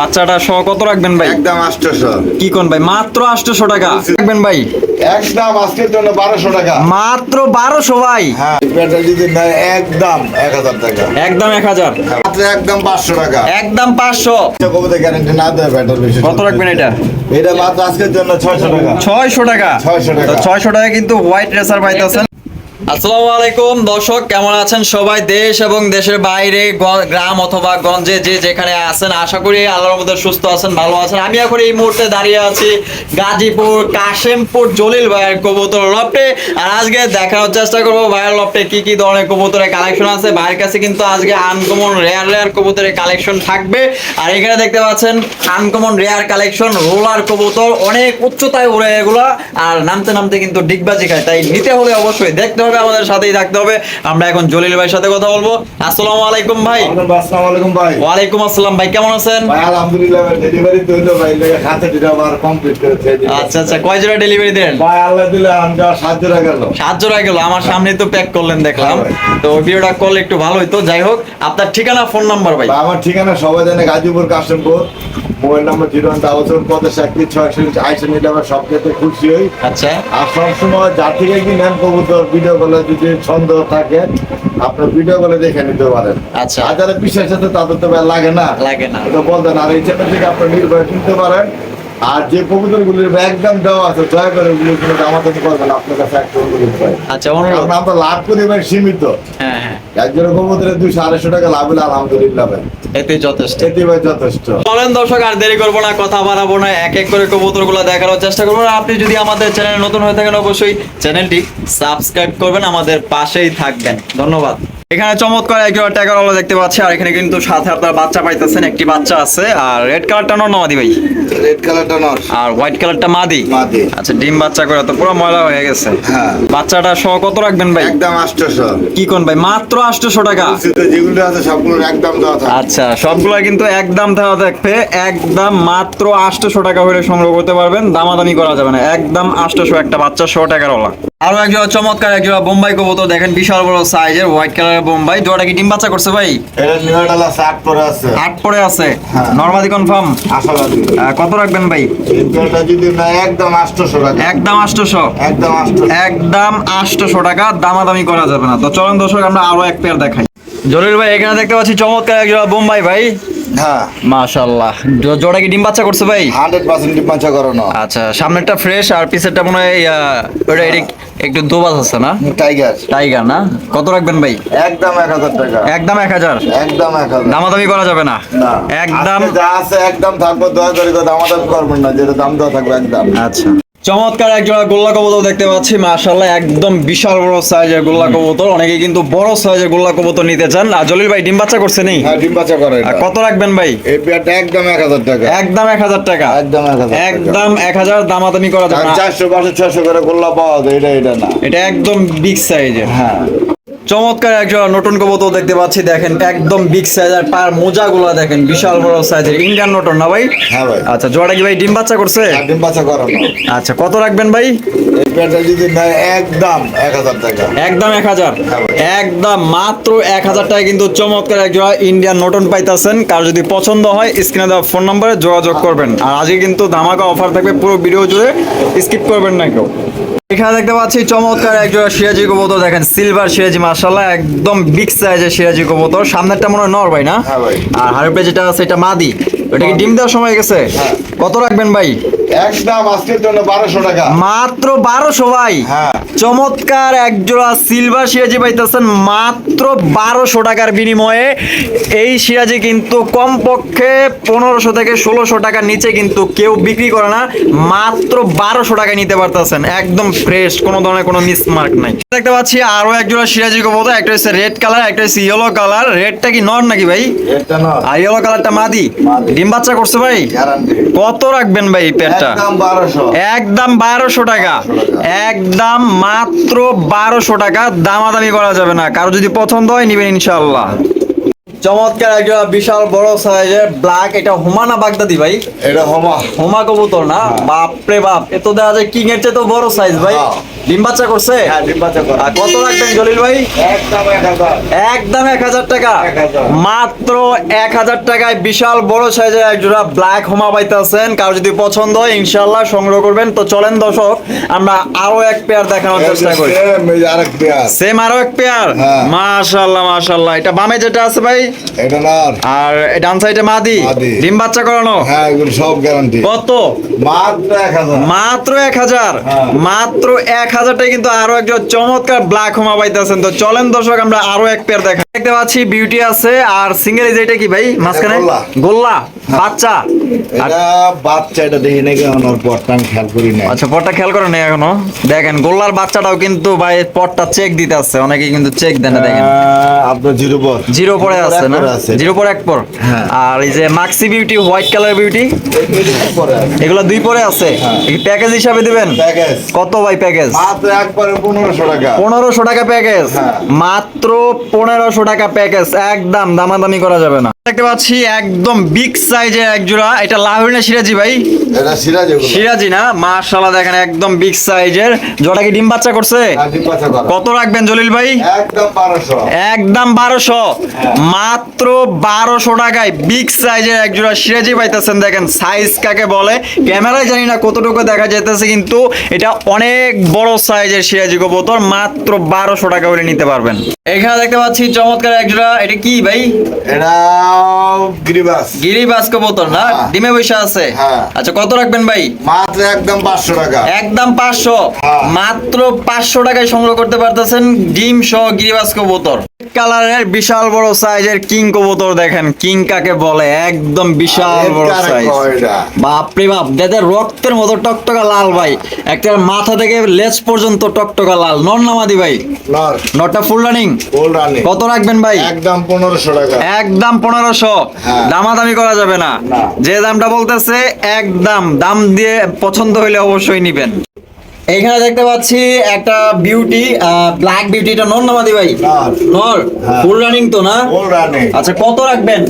বাচ্চাটা সহ কত রাখবেন ভাই? একদম আটশোশো। কি কোন ভাই? মাত্র আটশোশো টাকা। রাখবেন ভাই? একদম আজকের জন্য বারোশো টাকা। মাত্র বারোশো ভাই। হ্যাঁ পেটা যদি নেয় একদম এক হাজার টাকা। একদম মাত্র একদম পাঁচশো টাকা। একদম পাঁচশো। কবিতা গ্যারান্টি না দেয় ব্যাটার বেশি কত রাখবেন এটা? এটা মাত্র আজকের জন্য ছয়শো টাকা। ছয়শো টাকা। 600 টাকা। তো ছয়শো টাকা কিন্তু হোয়াইট রেসার পাইতেছেন। আসসালামু আলাইকুম, দর্শক, কেমন আছেন সবাই? দেশ এবং দেশের বাইরে গ্রাম অথবা গঞ্জে যে যেখানে আছেন, আশা করি আল্লাহর মধ্যে সুস্থ আছেন, ভালো আছেন। আমি এখন এই মুহূর্তে দাঁড়িয়ে আছি গাজীপুর, কাশেমপুর, জলিল ভাইয়ের কবুতর লফটে। আর আজকে দেখানোর চেষ্টা করব ভাইয়ের লফটে কি কি ধরনের কবুতরের কালেকশন আছে। ভাইয়ের কাছে কিন্তু আজকে আনকমন রেয়ার রেয়ার কবুতরের কালেকশন থাকবে। আর এখানে দেখতে পাচ্ছেন আনকমন রেয়ার কালেকশন রোলার কবুতর, অনেক উচ্চতায় উড়ে এগুলা। আর নামতে নামতে কিন্তু ডিগবাজি খায়, তাই নিতে হলে অবশ্যই দেখতে আমাদের সাথেই থাকতে হবে। আমরা এখন জলিল ভাইয়ের সাথে কথা বলব। আসসালামু আলাইকুম ভাই। আসসালামু আলাইকুম ভাই। ওয়ালাইকুম আসসালাম ভাই কেমন আছেন? ভাই আলহামদুলিল্লাহ ডেলিভারি হইল ভাই লেগে হাতে দিটা আবার কমপ্লিট করেছে আচ্ছা আচ্ছা কয় জোড়া ডেলিভারি দেন? ভাই আল্লাহ দিলে আমরা সাহায্য গেল সাত জোড়া গেল। আমার সামনে তো প্যাক করলেন দেখলাম। তো ভিডিওটা করলে একটু ভালো হইতো। যাই হোক আপনার ঠিকানা ফোন নাম্বার ভাই। আমার ঠিকানা সবাই জানে Gazipur Kashimpur. Mobile number zero one thousand পঞ্চাশ একত্রিশ ছয়শো আইসে নিলে আমার সব ক্ষেত্রে খুশি হই। আচ্ছা। আর সবসময় যার থেকে কি নেন কবুতর ভিডিও কলে যদি সন্দেহ থাকে আপনার ভিডিও কলে দেখে নিতে পারেন। আচ্ছা। আর যারা বিশ্বাস আছে তাদের তো লাগে না। লাগে না। এটা বলতেন আর এই চ্যানেল থেকে আপনার নির্ভয় কিনতে পারেন। আর যে কবুতর গুলির একদম দেওয়া আছে দয়া করে ওগুলো কোনো দামাদামি করবেন আপনার কাছে একটা অনুরোধ। আচ্ছা আমরা লাভ করি সীমিত। হ্যাঁ। একজনের আড়াইশো টাকা লাভ হলে আলহামদুলিল্লাহ ভাই। এতে যথেষ্ট। এতে ভাই যথেষ্ট। চলেন দর্শক আর দেরি করব না কথা বাড়াবো না এক এক করে কবুতরগুলো দেখানোর চেষ্টা করব। আর আপনি যদি আমাদের চ্যানেল নতুন হয়ে থাকেন অবশ্যই চ্যানেলটি সাবস্ক্রাইব করবেন আমাদের পাশেই থাকবেন। ধন্যবাদ। এখানে চমৎকার একজন ট্যাগার হলো দেখতে পাচ্ছি আর এখানে কিন্তু সাথে আপনার বাচ্চা পাইতেছেন একটি বাচ্চা আছে। আর রেড কালারটা নর মাদি ভাই? রেড কালারটা নর। আর হোয়াইট কালারটা মাদি? মাদি। আচ্ছা ডিম বাচ্চা করে তো পুরো ময়লা হয়ে গেছে। হ্যাঁ। বাচ্চাটা সহ কত রাখবেন ভাই? একদম আটশোশো কি কোন ভাই? মাত্র আটশোশো টাকা? যেগুলো আছে সবগুলোর একদম দেওয়া থাকে। আচ্ছা সবগুলো কিন্তু একদম দেওয়া থাকবে। একদম মাত্র আটশোশো টাকা হলে সংগ্রহ করতে পারবেন। দামাদামি করা যাবে না। একদম আটশোশো একটা বাচ্চা শো টাকার ওলা আরও একজন চমৎকার একজন বোম্বাই কবুতর দেখেন বিশাল বড় সাইজের হোয়াইট কালারের বোম্বাই কি ডিম বাচ্চা করছে ভাই? এটা নিউডালা শার্ট পরে আছে। আট পরে আছে? হ্যাঁ। কনফার্ম? আশাবাদী কত রাখবেন ভাই? এটা যদি না একদম আটশোশো টাকা। একদম আটশোশো? একদম আটশোশো। একদম আটশোশো টাকা দামাদামি করা যাবে না। তো চলুন দর্শক আমরা আরও এক পেয়ার দেখাই। জলিল ভাই এখানে দেখতে পাচ্ছি চমৎকার একজন বোম্বাই ভাই। হ্যাঁ। জোড়া কি ডিম বাচ্চা করছে ভাই? হান্ড্রেড পার্সেন্ট ডিমাঞ্চা করানো আচ্ছা সামনেরটা ফ্রেশ আর পিছেরটা মনে হয় ওটা একটু দোবাজ আছে না? টাইগার টাইগার না? কত রাখবেন ভাই? একদম এক হাজার টাকা। একদম এক হাজার? একদম এক হাজার। দামাদামি করা যাবে না? না। একদম। যা আছে একদম থাকব দয়া করে দাম দাম করবেন না যেটা দাম দেওয়া থাকবে একদম। আচ্ছা। চমৎকার এক জোড়া গোল্লা কবুতর দেখতে পাচ্ছি। মাশাল্লাহ একদম বিশাল বড় সাইজের গোল্লা কবুতর। অনেকে কিন্তু বড় সাইজের গোল্লা কবুতর নিতে চান। আর জলিল ভাই ডিম বাচ্চা করছে নেই হ্যাঁ ডিম বাচ্চা করে আর কত রাখবেন ভাই? এই পেয়ারটা একদম এক হাজার টাকা। একদম এক হাজার টাকা। একদম এক হাজার টাকা। একদম এক হাজার দামাদামি করা যাবে না। চারশো পাঁচশো ছয়শো করে গোল্লা পাওয়া যায় এটা এটা না। এটা একদম বিগ সাইজের হ্যাঁ। চমৎকার একজন নতুন কবুতর দেখতে পাচ্ছি দেখেন একদম বিগ সাইজের পার মোজাগুলো দেখেন বিশাল বড় সাইজের ইন্ডিয়ান নটন না ভাই? হ্যাঁ ভাই। আচ্ছা জোড়া কি ভাই ডিম বাচ্চা করছে? ডিম বাচ্চা করানো আচ্ছা কত রাখবেন ভাই? এই পেয়ারটা যদি নেয় একদম এক হাজার টাকা। একদম এক হাজার? হ্যাঁ ভাই। একদম মাত্র এক হাজার টাকা কিন্তু চমৎকার এক জোড়া ইন্ডিয়ান নটন পাইতাছেন। কার যদি পছন্দ হয় স্ক্রিনে দেওয়া ফোন নম্বরে যোগাযোগ করবেন। আর আজকে কিন্তু ধামাকা অফার থাকবে পুরো ভিডিও জুড়ে। স্কিপ করবেন না কেউ। এখানে দেখতে পাচ্ছি চমৎকার একজন সিরাজি কবুতর। দেখেন সিলভার সিরাজি মার্শাল্লাহ একদম বিগ সাইজের সিরাজি কবুতর। সামনেরটা মনে হয় নর ভাই না? হ্যাঁ আর হারুপে যেটা আছে এটা মাদি। ওটা কি ডিম দেওয়ার সময় গেছে? হ্যাঁ। কত রাখবেন ভাই? একদম আজকের জন্য বারোশো টাকা। মাত্র বারোশো ভাই। হ্যাঁ। চমৎকার এক জোড়া সিলভার সিরাজি পাইতেছেন মাত্র বারোশো টাকার বিনিময়ে। এই সিরাজি কিন্তু কমপক্ষে পনেরোশো থেকে ষোলোশো টাকার নিচে কিন্তু কেউ বিক্রি করে না মাত্র বারোশো টাকায় নিতে পারতেছেন। একদম ফ্রেশ কোনো ধরনের কোনো মিস মার্ক নাই। দেখতে পাচ্ছি আরও এক জোড়া সিরাজি কবুতর একটা হচ্ছে রেড কালার একটা হচ্ছে ইয়েলো কালার রেডটা কি নর নাকি ভাই? আর ইয়েলো কালারটা মাদি। ডিম বাচ্চা করছে ভাই? কত রাখবেন ভাই এই পেটটা একদম বারোশো। টাকা। একদম মাত্র বারোশো টাকা। দামাদামি করা যাবে না। কারও যদি পছন্দ হয় নিবেন ইনশাল্লাহ চমৎকার একটা বিশাল বড় সাইজের ব্ল্যাক এটা হুমানা বাগদাদি ভাই? এটা হুমা। হুমা কবুতর না? বাপরে বাপ। এ তো দেখা যায় কিং এর চেয়ে তো বড় সাইজ ভাই। হ্যাঁ, ডিম বাচ্চা করছে? কত রাখবেন জলিল ভাই? একদম এক হাজার। টাকা। মাত্র এক হাজার টাকায় বিশাল বড় সাইজের এক জোড়া ব্ল্যাক হোমা পাইতেছেন। কারও যদি পছন্দ হয় ইনশাল্লাহ সংগ্রহ করবেন। তো চলেন দর্শক আমরা আরও এক পেয়ার দেখানোর চেষ্টা করি। সেম আরও এক পেয়ার মাশাল্লাহ মাশাল্লাহ এটা বামে যেটা আছে ভাই? আর ডান সাইডে মাদি? ডিম বাচ্চা করানো? সব গ্যারান্টি কত? মাত্র 1000 মাত্র 1000 মাত্র 1000 হাজারটায় কিন্তু আরও একজন চমৎকার ব্ল্যাক হোমা পাইতেছেন। তো চলেন দর্শক আমরা আরও এক পেয়ার দেখা দেখতে পাচ্ছি বিউটি আছে আর সিঙ্গেল যেটা কি ভাই? মাঝখানে? গোল্লা। বাচ্চা? এটা বাচ্চা এটা দেখি নাকি আমার আমি খেয়াল করি না আচ্ছা পটটা খেয়াল নাই এখনও? দেখেন গোল্লার বাচ্চাটাও কিন্তু ভাই পটটা চেক দিতে আছে অনেকে কিন্তু চেক দেন না দেখেন। আপনার জিরো পর। জিরো পরে আছে না? জিরো পরে এক পর? হ্যাঁ। আর এই যে maxi beauty white colour beauty. এগুলো দুই পরে আছে? প্যাকেজ হিসাবে দিবেন? কত ভাই প্যাকেজ পনেরোশো টাকা। পনেরোশো টাকা প্যাকেজ। মাত্র পনেরোশো টাকা প্যাকেজ একদম দামাদামি করা যাবে না। দেখতে পাচ্ছি একদম বিগ সাইজের এক জোড়া এটা লাহোরি না সিরাজি ভাই? এটা সিরাজ সিরাজি না? মাশাআল্লাহ দেখেন একদম বিগ সাইজের জোড়া কি ডিম বাচ্চা করছে? আর ডিম বাচ্চা করা। কত রাখবেন জলিল ভাই? একদম বারোশো। একদম বারোশো। মাত্র টাকায় বিগ সাইজের এক জোড়া সিরাজি পাইতেছেন দেখেন সাইজ কাকে বলে? ক্যামেরায় জানি না কতটুকু দেখা যাইতেছে কিন্তু এটা অনেক বড় সাইজের সিরাজি কবুতর মাত্র বারোশো টাকা করে নিতে পারবেন। এখানে দেখতে পাচ্ছি চমৎকার এক জোড়া। এটা কি ভাই? এটা গিরিবাস। গিরিবাস কবুতর না হ্যাঁ। ডিমে বসে আছে হ্যাঁ। আচ্ছা কত রাখবেন ভাই মাত্র একদম পাঁচশো টাকা একদম পাঁচশো হ্যাঁ। মাত্র পাঁচশো টাকায় সংগ্রহ করতে পারতেছেন ডিম সহ গিরিবাস্ক কবুতর কালারের বিশাল বড় সাইজের কিং কবুতর দেখেন। কিং কাকে বলে? একদম বিশাল বড় সাইজ? বাপরে বাপ যাদের রক্তের মতো টকটকা লাল ভাই একটা মাথা থেকে লেজ পর্যন্ত টকটকা লাল। নন নামাদি ভাই? নর। নটটা ফুল রানিং ফুল রানি কত রাখবেন ভাই? একদম পনেরোশো টাকা। একদম পনেরোশো। হ্যাঁ। দামাদামি করা যাবে না। না। যে দামটা বলতেছে একদম দাম দিয়ে পছন্দ হইলে অবশ্যই নিবেন। এইখানে দেখতে পাচ্ছি একটা বিউটি ব্ল্যাক বিউটি এটা নর নামাদি ভাই? নর। হ্যাঁ। ফুল রানিং তো না? ফুল রানিং আচ্ছা কত রাখবেন?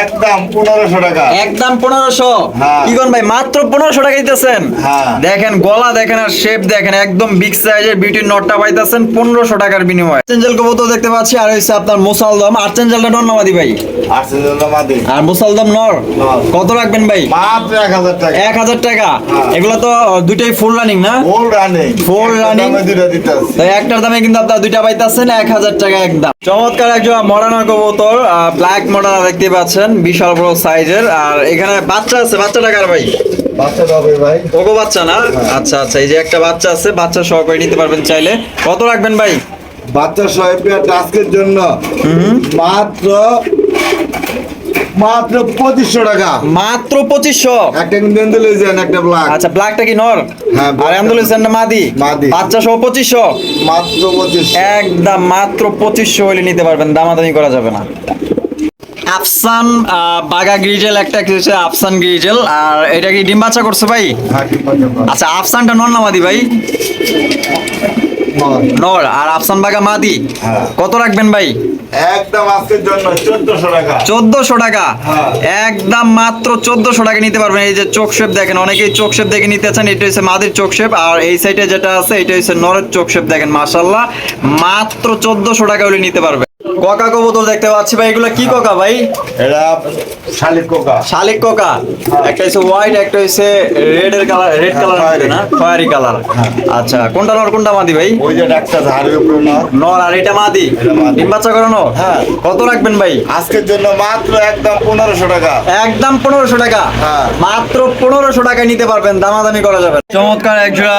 একদম পনেরোশো টাকা। একদম পনেরোশো? হ্যাঁ। কি কোন ভাই মাত্র পনেরোশো টাকা দিতেছেন? হ্যাঁ। দেখেন গলা দেখেন আর শেপ দেখেন একদম বিগ সাইজের বিউটির নটটা পাইতেছেন পনেরোশো টাকার বিনিময়ে। আর্চেঞ্জেল কবুতর দেখতে পাচ্ছি আর হচ্ছে আপনার মুসালদম। আর্চেঞ্জেলটা নর নামাদি ভাই? আসছে জন্য মাদি। আর মুসালদম নর? নর। কত রাখবেন ভাই? মাত্র এক হাজার টাকা। এক হাজার টাকা। হ্যাঁ। এগুলো তো দুইটাই ফুল রানিং না? ফুল রানি তো একটার দামে কিন্তু আপনার দুইটা পাইতেছেন এক হাজার টাকা একদম। চমৎকার একজন মডার্ন কবুতর ব্ল্যাক মডার্ন দেখতে পাচ্ছেন বিশাল বড় সাইজের। আর এখানে বাচ্চা আছে বাচ্চা টাকার ভাই? ভাই। ওগো বাচ্চা না? আচ্ছা আচ্ছা এই যে একটা বাচ্চা আছে বাচ্চা সহকারে নিতে পারবেন চাইলে। কত রাখবেন ভাই? বাচ্চা সোহেবিয়া টাস্কের জন্য। মাত্র মাত্র পঁচিশশো টাকা। মাত্র পঁচিশশো? একটা কিন্তু এন্ডেলেজিয়ান একটা ব্ল্যাক আচ্ছা ব্ল্যাকটা কি নর? হ্যাঁ, আর অ্যান্ডোলেশনটা মাদি? মাদি। বাচ্চা সহ পঁচিশশো? মাত্র পঁচিশশো। একদম মাত্র পঁচিশশো হলে নিতে পারবেন দামাদামি করা যাবে না। আফসান বাগা গ্রিজেল একটা কি হচ্ছে? আফসান গ্রিজেল। আর এটা কি ডিম বাচ্চা করছে ভাই। আচ্ছা আফসানটা নন নামাদি ভাই? নর। আর আফসান বাগা মাদি? হ্যাঁ। কত রাখবেন ভাই? একদম আজকের জন্য চোদ্দশো টাকা। হ্যাঁ। একদম মাত্র চোদ্দশো টাকা নিতে পারবেন। এই যে চোখ শেপ দেখেন অনেকেই চোখ শেপ দেখে নিতে চান এটা হচ্ছে মাদির চোখ শেপ। আর এই সাইডে যেটা আছে এটা হচ্ছে নরের চোখ শেপ দেখেন মাশাল্লাহ মাত্র চোদ্দশো টাকা হলে নিতে পারবে ককা কবুতর দেখতে পাচ্ছি ভাই এগুলো কি ককা ভাই? এটা শালিক কোকা। শালিক কোকা। একটা হচ্ছে হোয়াইট একটা হচ্ছে রেড এর কালার রেড হ্যাঁ, কালার। না? খয়েরি কালার আচ্ছা কোনটা নর কোনটা মাদি ভাই? ওই যে ডাক্তার ধারের উপরে নর। নর আর এটা মাদি? ডিম বাচ্চা করানো? হ্যাঁ। কত রাখবেন ভাই? আজকের জন্য মাত্র একদম পনেরোশো টাকা। একদম পনেরোশো টাকা। হ্যাঁ। মাত্র পনেরোশো টাকায় নিতে পারবেন দামাদামি করা যাবে চমৎকার একজোড়া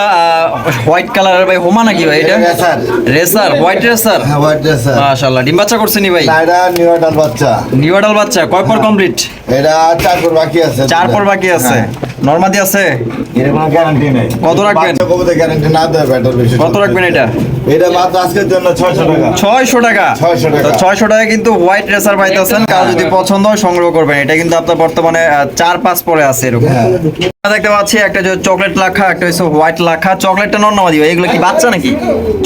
হোয়াইট কালারের ভাই হোমা নাকি ভাই এটা? এটা রেসার। Racer white racer? হ্যাঁ হোয়াইট রেসার। মাশাআল্লাহ ডিম বাচ্চা করছে নি ভাই? এটা নিউ অ্যাডাল বাচ্চা। নিউডাল বাচ্চা কয় পর কমপ্লিট? এটা চার পর বাকি আছে। চার পর বাকি আছে। হ্যাঁ। নরমাদি আছে? এর কোনো গ্যারান্টি নেই। কত রাখবেন? বাচ্চা কবুতর গ্যারান্টি না দেয় ব্যাটার বেশি কত রাখবেন এটা? এটা মাত্র আজকের জন্য ছয়শো টাকা। ছয়শো টাকা? 600 টাকা। তো ছয়শো টাকা কিন্তু হোয়াইট রেসার পাইতেছেন। কারও যদি পছন্দ হয় সংগ্রহ করবেন। এটা কিন্তু আপনার বর্তমানে আহ, চার পাঁচ পরে আছে এরকম। হ্যাঁ। দেখতে পাচ্ছি একটা যে চকলেট লাখা একটা হচ্ছে হোয়াইট লাখা। চকলেটটা নর্মাদি ভাই এগুলো কি বাচ্চা নাকি?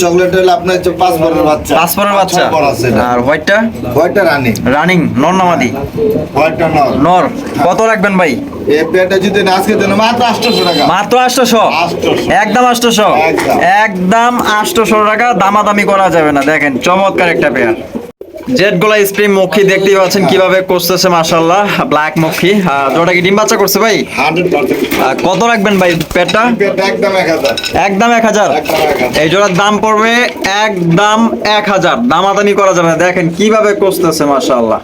চকলেট হলে আপনার হচ্ছে পাঁচ বরের বাচ্চা। পাঁচ বাচ্চা। আর হোয়াইটটা? হোয়াইটটা রানি। রানিং হোয়াইটটা নর। নর কত রাখবেন ভাই? এই পেয়ারটা যদি না আজকে দেন মাত্র আটশোশো টাকা। মাত্র আটশোশো? 800 একদম আটশোশো টাকা দামাদামি করা যাবে না। দেখেন চমৎকার একটা পেয়ার। জেড গোলা স্প্রিং মক্ষী দেখতেই পাচ্ছেন কীভাবে করতেছে মাশাল্লাহ ব্ল্যাক মক্ষী জোটা কি ডিম বাচ্চা করছে ভাই? কত রাখবেন ভাই পেটটা? একদম এক হাজার। এই জোড়ার দাম পড়বে একদম এক হাজার। দামাদামি করা যাবে না। দেখেন কীভাবে করতেছে মাশাল্লাহ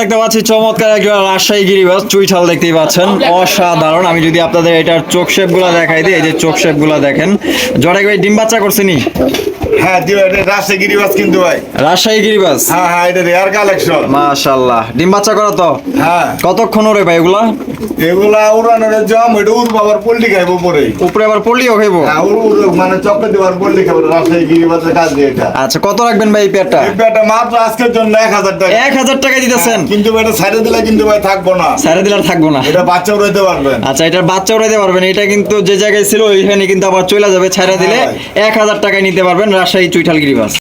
দেখতে পাচ্ছি চমৎকার একজন রাজশাহী গিরিবাস চুইঠাল দেখতেই পাচ্ছেন। অসাধারণ। আমি যদি আপনাদের এটার চোখ শেপগুলা দেখাই দিই এই যে চোখ শেপগুলা দেখেন। জটাই ভাই ডিম বাচ্চা করছেনি হ্যাঁ দিও এটা রাজশাহী গিরিবাস কিন্তু ভাই। রাজশাহী গিরিবাস? হ্যাঁ হ্যাঁ এটা রেয়ার কালেকশন মাশাল্লাহ ডিম বাচ্চা করা তো? হ্যাঁ। কতক্ষণ ওরে ভাই এগুলা? এগুলা উড়ানোর জম এটা উর বাবার পোল্ট্রি খাইবো পরে। উপরে আবার পড়লিও খাইবো? হ্যাঁ উর উর মানে চক্কর দেওয়ার পোল্ট্রি খাব রাজশাহী গিরিবাসের কাজ দিয়ে এটা। আচ্ছা কত রাখবেন ভাই এই পেয়ারটা? এই পেয়ারটা মাত্র আজকের জন্য এক হাজার টাকা। এক হাজার টাকা দিতেছেন? কিন্তু এটা সাইডে দিলে কিন্তু ভাই থাকব না। সাড়ে দিলে থাকব না। এটা বাচ্চাও রইতে পারবেন। আচ্ছা এটার বাচ্চা উড়াইতে পারবেন। এটা কিন্তু যে জায়গায় ছিল ওইখানে কিন্তু আবার চলে যাবে ছাড়া দিলে হ্যাঁ এক হাজার টাকায় নিতে পারবেন রাজশাহী চুইঠাল গিরিবাস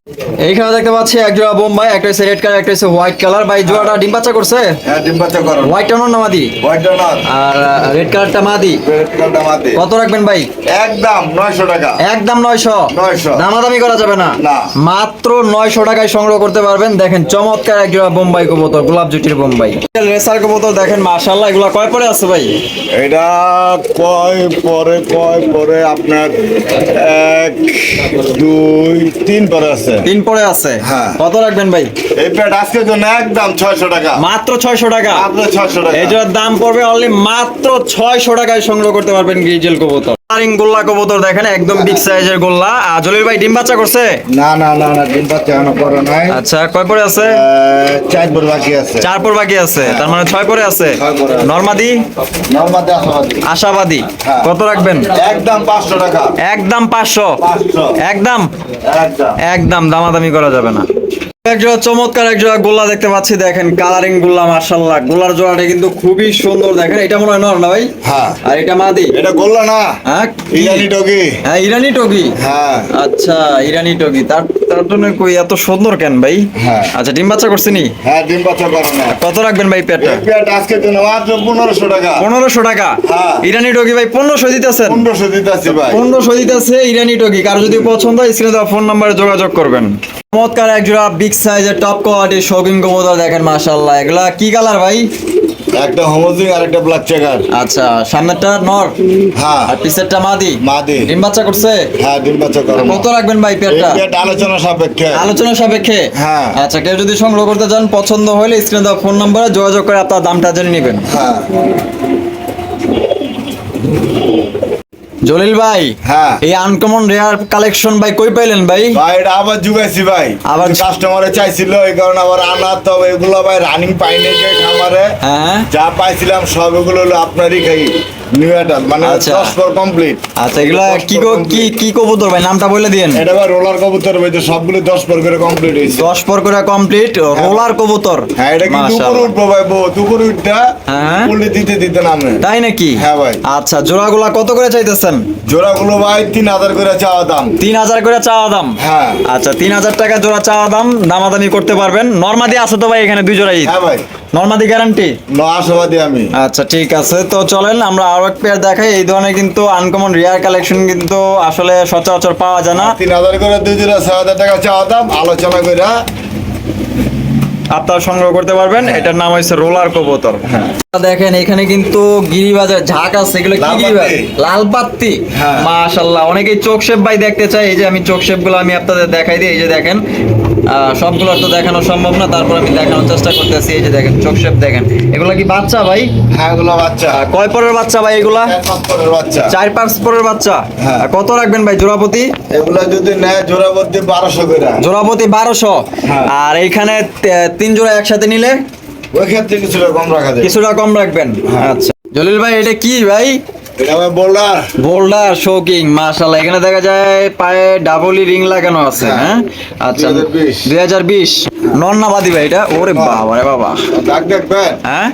এইখানে দেখতে পাচ্ছি এক জোড়া বোম্বাই একটা হচ্ছে রেড কালার একটা হচ্ছে হোয়াইট কালার ভাই জোড়াটা ডিম বাচ্চা করছে? হ্যাঁ ডিম বাচ্চা করো। হোয়াইটটা অন্য মাদি? হোয়াইটটা নট আর রেড কালারটা মাদি? রেড কার্ডটা মাতে কত রাখবেন ভাই? একদম নয়শো টাকা। একদম নয়শো? 900 দামাদামি করা যাবে না? না। মাত্র নয়শো টাকায় সংগ্রহ করতে পারবেন। দেখেন চমৎকার এক জোড়া বোম্বাই কবুতর গোলাপ জুটির বোম্বাই রেসার কবুতর দেখেন মাশাল্লাহ এগুলো কয় পরে আছে ভাই? এটা কয় পরে কয় পরে আপনার এক দুই তিন পরে আছে। তিন পরে আছে? হ্যাঁ। কত রাখবেন ভাই? এই প্যাড আজকের জন্য একদম ছয়শো টাকা। মাত্র ছয়শো টাকা? মাত্র ছয়শো টাকা। দাম পড়বে অনলি মাত্র ছয়শো টাকায় সংগ্রহ করতে পারবেন গ্রিজেল কবুতর। কালারিং গোল্লা কবুতর দেখেন একদম বিগ সাইজের গোল্লা। আর জলিল ভাই ডিম বাচ্চা করছে? না না না না ডিম বাচ্চা এখনও করে নাই। আচ্ছা কয় পরে আছে? চার পর বাকি আছে। চার পর বাকি আছে তার মানে ছয় পরে আছে। নর্মাদি? নর্মাদে আসাবাদি আশাবাদী। হ্যাঁ। কত রাখবেন? একদম পাঁচশো টাকা। একদম পাঁচশো? পাঁচশো। একদম? একদম। একদম দামাদামি করা যাবে না। একজোড়া চমৎকার একজোড়া গোল্লা দেখতে পাচ্ছি। দেখেন কালারিং গোল্লা মার্শাল্লাহ গোল্লার জোড়াটা কিন্তু খুবই সুন্দর দেখেন। এটা মনে হয় নর না ভাই? হ্যাঁ। আর এটা মাদি? এটা গোল্লা না। হ্যাঁ? ইরানি টকি হ্যাঁ ইরানি টগি? হ্যাঁ। আচ্ছা ইরানি টগি। তার তার জন্য কই এত সুন্দর কেন ভাই? হ্যাঁ। আচ্ছা ডিম বাচ্চা করছে নি? হ্যাঁ ডিম বাচ্চা করে না। কত রাখবেন ভাই পেটটা জন্য মাত্র পনেরোশো টাকা। পনেরোশো টাকা? হ্যাঁ। ইরানি টগি ভাই পনেরোশো দিতেছেন? পনেরোশো দিতেছি ভাই। পনেরোশো দিতেছে ইরানি টগি। কারও যদি পছন্দ হয় স্ক্রিনে দেওয়া ফোন নাম্বারে যোগাযোগ করবেন। চমৎকার এক জোড়া বিগ সাইজের টপ কোয়ালিটির শৌখিন কবুতর দেখেন মাশাল্লাহ এগুলা কি কালার ভাই? একটা হোমোজিং আর একটা ব্ল্যাক চেকার আচ্ছা সামনেরটা নর? হ্যাঁ। আর পিছেরটা মাদি? মাদি। ডিম বাচ্চা করছে? হ্যাঁ ডিম বাচ্চা করে কত রাখবেন ভাই পেটটা? আলোচনা সাপেক্ষে। আলোচনা সাপেক্ষে? হ্যাঁ। আচ্ছা কেউ যদি সংগ্রহ করতে চান পছন্দ হলে স্ক্রিনে দেওয়া ফোন নম্বরে যোগাযোগ করে আপনার দামটা জেনে নেবেন। হ্যাঁ। জলিল ভাই হ্যাঁ। এই আনকমন রেয়ার কালেকশন ভাই কই পাইলেন ভাই? ভাই এটা আবার জুগাইছি ভাই। আবার- কাস্টমারে চাইছিল এই কারণে আবার আনা তো এগুলো ভাই রানিং পাইনি খামারে। হ্যাঁ। যা পাইছিলাম সব এগুলো হলো আপনারই খাই। নিউ অ্যাডাল মানে আচ্ছা। দশ পর কমপ্লিট আচ্ছা এগুলা কি কি কি কবুতর ভাই? নামটা বলে দিন এটা ভাই রোলার কবুতর ভাই তো সবগুলো দশ পর করে কমপ্লিট হয়েছে। দশ পর করে কমপ্লিট রোলার কবুতর। হ্যাঁ এটা উঠবো ভাই বউ? উপরে উঠটা হ্যাঁ। দিতে দিতে নামে। তাই নাকি? হ্যাঁ ভাই। আচ্ছা জোড়াগুলা কত করে চাইতেছেন? জোড়াগুলো ভাই তিন হাজার করে চাওয়া দাম। তিন হাজার করে চাওয়া দাম? হ্যাঁ। আচ্ছা তিন হাজার টাকা জোড়া চাওয়া দাম দামাদামি করতে পারবেন। নর্মাদি আছে তো ভাই এখানে দুই জোড়াই। হ্যাঁ ভাই। নর্মাদি গ্যারান্টি ন আশাবাদী আমি। আচ্ছা ঠিক আছে। তো চলেন আমরা আরও এক পেয়ার দেখাই। এই ধরনের কিন্তু আনকমন রিয়ার কালেকশন কিন্তু আসলে সচরাচর পাওয়া যায় না। তিন হাজার করে দুই জোড়া ছয় হাজার টাকা চাওয়া দাম। আলোচনা করে আপনারা সংগ্রহ করতে পারবেন। এটার নাম হচ্ছে রোলার কবুতর। দেখেন এখানে কিন্তু গিরিবাজার ঝাঁক আছে। এগুলো কি গিরিবাজ। লাল পাত্তি হ্যাঁ। মাশাল্লাহ অনেকেই চোখ শেপ ভাই দেখতে চাই এই যে আমি চোখ শেপগুলো আমি আপনাদের দেখাই দিই। এই যে দেখেন আহ, সবগুলো তো দেখানো সম্ভব না তারপর আমি দেখানোর চেষ্টা করতেছি এই যে দেখেন চোখ শেপ দেখেন। এগুলো কি বাচ্চা ভাই? হ্যাঁ এগুলো বাচ্চা। কয় পরের বাচ্চা ভাই এগুলা? বাচ্চা। চার পাঁচ পরের বাচ্চা? হ্যাঁ। কত রাখবেন ভাই জোড়াপতি? এগুলা যদি নেয় জোড়া বলতে বারোশো করে। জোড়াপতি বারোশো। হ্যাঁ। আর এইখানে তিন জোড়া একসাথে নিলে? ওই ক্ষেত্রে কিছুটা কম রাখা যায়। কিছুটা কম রাখবেন। হ্যাঁ। আচ্ছা। জলিল ভাই এটা কি ভাই? বোল্ডার বোল্ডার শোকিং মাশাল্লাহ এখানে দেখা যায় পায়ে ডাবলি রিং লাগানো আছে হ্যাঁ। হ্যাঁ? আচ্ছা 2020 দুই হাজার বিশ। নন্নাবাদি ভাই এটা? ওরে। বাবা রে বাবা। দাগ দেখবেন হ্যাঁ?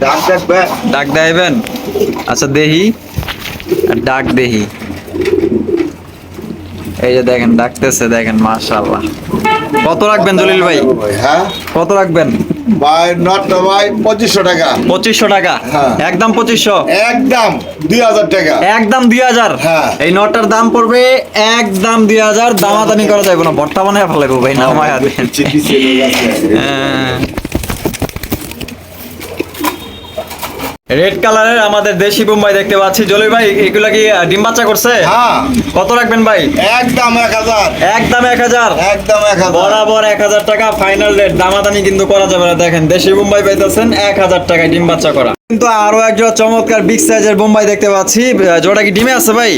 ডাক দেখবে ডাক দেবেন? আচ্ছা দেহি। ডাক দেহি। এই যে দেখেন ডাকতেছে দেখেন মাশাআল্লাহ। কত রাখবেন জলিল ভাই? হ্যাঁ? কত রাখবেন? ভাই নটটা ভাই পঁচিশশো টাকা। পঁচিশশো টাকা? হ্যাঁ। একদম পঁচিশশো? একদম দুই হাজার টাকা। একদম দুই হাজার? হ্যাঁ। এই নটটার দাম পড়বে একদম দুই হাজার দামাদামি করা যাবে না। বর্তমানে ভাই নামায় দেন চিঠি ছিল গাছে। রেড কালারের আমাদের দেশি বোম্বাই দেখতে পাচ্ছি। জলিল ভাই এগুলা কি ডিম বাচ্চা করছে? হ্যাঁ। কত রাখবেন ভাই? একদম এক হাজার। একদম এক হাজার? একদম এক হাজার। বরাবর এক হাজার টাকা। ফাইনাল রেট দামাদামি কিন্তু করা যাবে না। দেখেন দেশি বোম্বাই পাইতেছেন এক হাজার টাকায় ডিম বাচ্চা করা। কিন্তু আরও একজন চমৎকার বিগ সাইজের বোম্বাই দেখতে পাচ্ছি। জোড়া কি ডিমে আছে ভাই?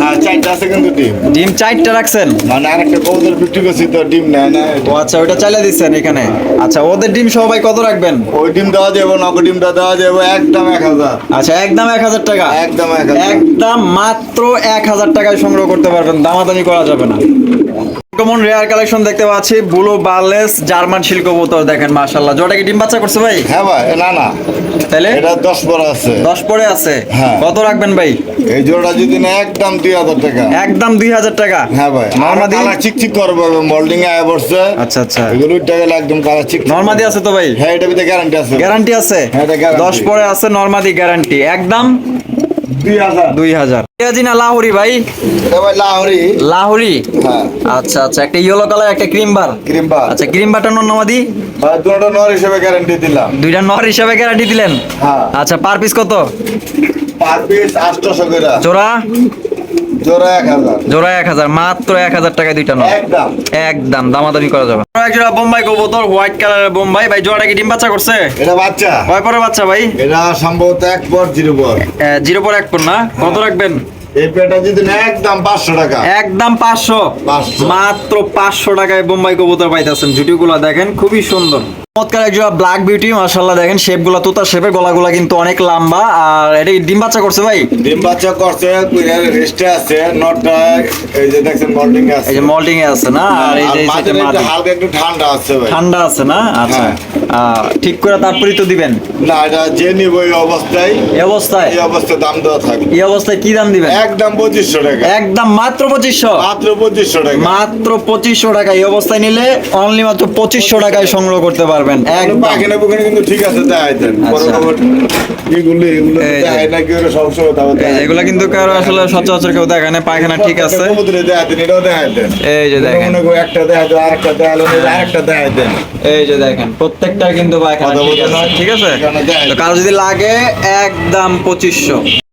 হ্যাঁ চারটা আছে কিন্তু ডিম। ডিম চারটা রাখছেন? মানে আরেকটা কবুতর বিক্রি করছি তো ডিম নেয় না। ও আচ্ছা ওইটা চালিয়ে দিচ্ছেন এখানে। আচ্ছা ওদের ডিম সবাই কত রাখবেন? ওই ডিম দেওয়া যাবে নক ডিমটা দেওয়া যাবে একদম এক হাজার। আচ্ছা একদম এক হাজার টাকা? একদম এক হাজার। একদম মাত্র এক হাজার টাকায় সংগ্রহ করতে পারবেন দামাদামি করা যাবে না। কমন রেয়ার কালেকশন দেখতে পাচ্ছি ব্লু বার্লেস জার্মান শিল্ক বোতল দেখেন মাশাল্লাহ জোটা কি ডিম বাচ্চা করছে ভাই? হ্যাঁ ভাই না না। তাহলে এটা দশ বড় আছে। দশ পরে আছে? হ্যাঁ। কত রাখবেন ভাই? এই জোড়া যদি না একদম দুই হাজার টাকা। একদম দুই হাজার টাকা? হ্যাঁ ভাই। নর্মাদি? কালার চিকচিক করবে মোল্ডিং এ পড়ছে আচ্ছা আচ্ছা। এগুলো টাকা একদম কালার চিক নর্মাদি আছে তো ভাই? হ্যাঁ এটা ভিতরে গ্যারান্টি আছে। গ্যারান্টি আছে? হ্যাঁ, এটা guarantee। দশ পরে আছে নর্মাদি গ্যারান্টি একদম দুই হাজার। পেঁয়াজি না লাহোরি ভাই? এটা লাহরি। হ্যাঁ। আচ্ছা আচ্ছা একটা ইয়েলো কালার একটা ক্রিম বার ক্রিম বার আচ্ছা ক্রিম দুটো নর হিসেবে গ্যারান্টি দিলাম। দুইটা নর হিসাবে গ্যারান্টি দিলেন? হ্যাঁ। আচ্ছা পার পিস কত? পার পিস আটশোশো করে। জোড়া? জোড়া এক হাজার। মাত্র এক হাজার টাকায় দুইটা নর একদম। একদম দামাদামি করা যাবে। এক জোড়া বোম্বাই কবুতর হোয়াইট কালারের বোম্বাই। ভাই জোড়াটা কি ডিম বাচ্চা করছে? এটা বাচ্চা। কয় পরে বাচ্চা ভাই? এটা সম্ভবত এক পর জিরো পর। জিরো পর এক পর না? কত রাখবেন? এই পেটা যদি একদম পাঁচশো টাকা। একদম পাঁচশো। মাত্র পাঁচশো টাকায় বোম্বাই কবুতর পাইতেছেন। জুটি জুটিগুলো দেখেন খুবই সুন্দর। চমৎকার এক জোড়া ব্ল্যাক বিউটি মাশাল্লাহ দেখেন শেপগুলা তুতার শেপের গলাগুলা কিন্তু অনেক লম্বা। আর এটা ডিম বাচ্চা করছে ভাই? ডিম বাচ্চা করছে কুইয়ার রেস্টে আছে নটটা এই যে দেখছেন মল্টিং আছে। এই যে মল্টিং এ আছে না? আর এই যে মাঝে এ। হালকা একটু ঠান্ডা আছে ভাই। ঠান্ডা আছে না? আচ্ছা। হ্যাঁ। ঠিক করে তারপরেই তো দিবেন? না এটা যে নিব এই অবস্থায় এই অবস্থায়? এই অবস্থায় দাম দেওয়া থাকবে। এই অবস্থায় কি দাম দিবেন? একদম পঁচিশশো টাকা। একদম মাত্র পঁচিশশো? মাত্র পঁচিশশো টাকা। মাত্র পঁচিশশো টাকা। এই অবস্থায় নিলে অনলি মাত্র পঁচিশশো টাকায় সংগ্রহ করতে পারবেন। একদম। পাখানে পুখানে কিন্তু ঠিক আছে দেন। আচ্ছা। এগুলো এগুলো। না কি ওরা সবসময় তাও এগুলা কিন্তু কারও আসলে সচরাচর কেউ দেখে না পায়খানা ঠিক আছে। কবুতরে দেখাই দেন এটাও দেন। এই যে দেখেন। একটা দেন আরেকটা আরেকটা দেখাই দেন এই যে দেখেন প্রত্যেকটা কিন্তু পায়খানা ঠিক আছে দেয়। তো কারও যদি লাগে একদম পঁচিশশো।